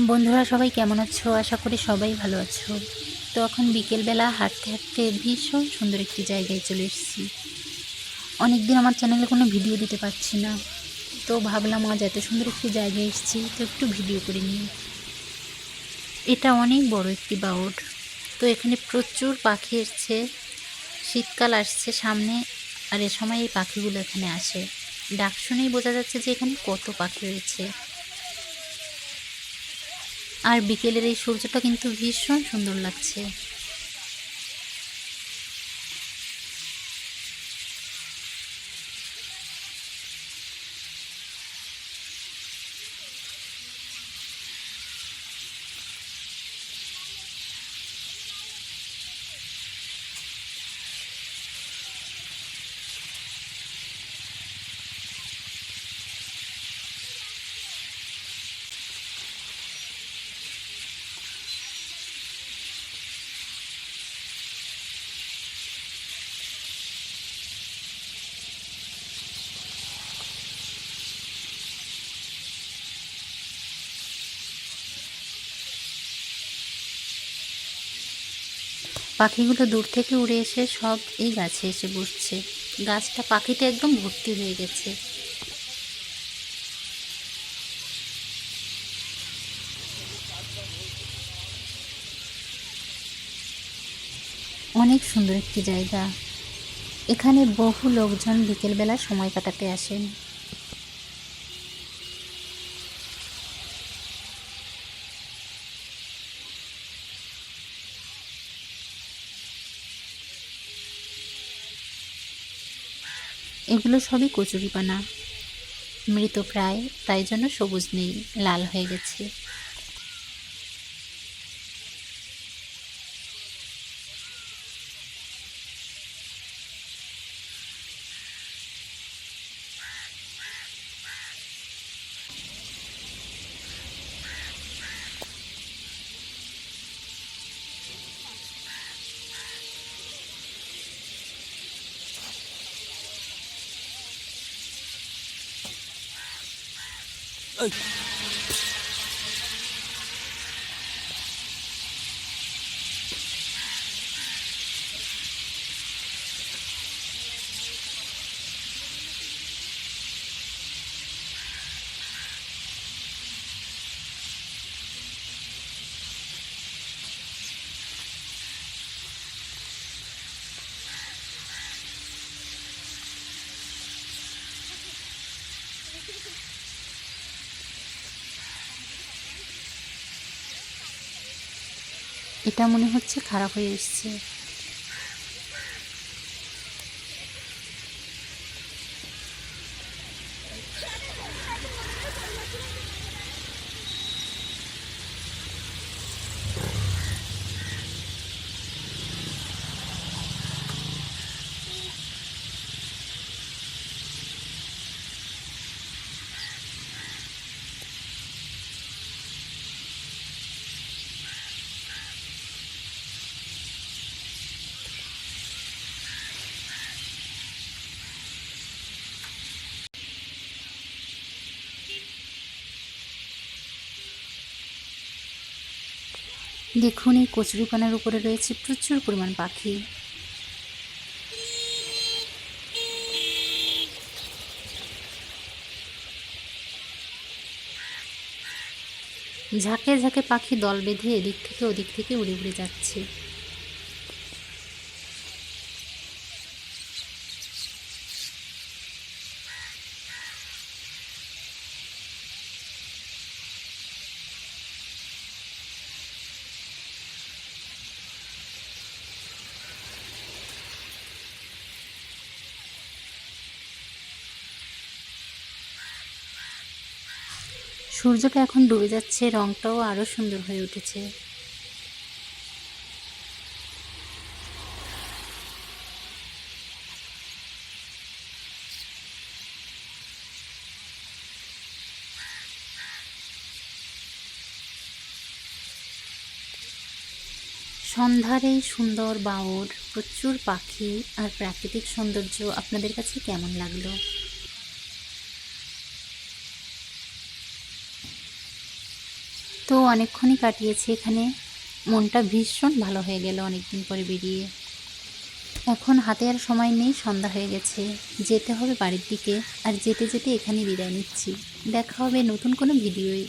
বন্ধুরা, সবাই কেমন আছো? আশা করি সবাই ভালো আছো। তো এখন বিকেলবেলা হাঁটতে হাঁটতে ভীষণ সুন্দর একটি জায়গায় চলে এসেছি। অনেকদিন আমার চ্যানেলে কোনো ভিডিও দিতে পারছি না। তো ভাবলাম আজ এত সুন্দর একটি জায়গায় এসেছি, তো একটু ভিডিও করে নিই। এটা অনেক বড় একটি বাউড। তো এখানে প্রচুর পাখি এসছে। শীতকাল আসছে সামনে, আর এ সময় এই পাখিগুলো এখানে আসে। ডাক শুনেই বোঝা যাচ্ছে যে এখানে কত পাখি রয়েছে। আর বিকেলের এই সূর্যটা কিন্তু ভীষণ সুন্দর লাগছে। পাখিগুলো দূর থেকে উড়ে এসে সব এই গাছে এসে বসছে। গাছটা পাখিতে একদম ভর্তি হয়ে গেছে। অনেক সুন্দর একটি জায়গা। এখানে বহু লোকজন বিকেলবেলা সময় কাটাতে আসেন। এগুলো সবই কচুরিপানা। মৃত প্রায় তাই জন্য সবুজ নেই লাল হয়ে গেছে। Oh. এটা মনে হচ্ছে খারাপ হয়ে এসছে। দেখুন, এই কচুরিপানার উপরে রয়েছে প্রচুর পরিমাণ পাখি। ঝাঁকে ঝাঁকে পাখি দল বেঁধে এদিক থেকে ওদিক থেকে উড়ে উড়ে যাচ্ছে। সূর্যটা এখন ডুবে যাচ্ছে, রংটাও আরও সুন্দর হয়ে উঠেছে। সন্ধ্যার এই সুন্দর বাউর প্রচুর পাখি আর প্রাকৃতিক সৌন্দর্য আপনাদের কাছে কেমন লাগল? তো অনেকক্ষণই কাটিয়েছি এখানে। মনটা ভীষণ ভালো হয়ে গেল অনেকদিন পরে বেরিয়ে। এখন হাতে আর সময় নেই, সন্ধ্যা হয়ে গেছে। যেতে হবে বাড়ির দিকে আর যেতে যেতে এখানে বিদায় নিচ্ছি। দেখা হবে নতুন কোনো ভিডিওয়।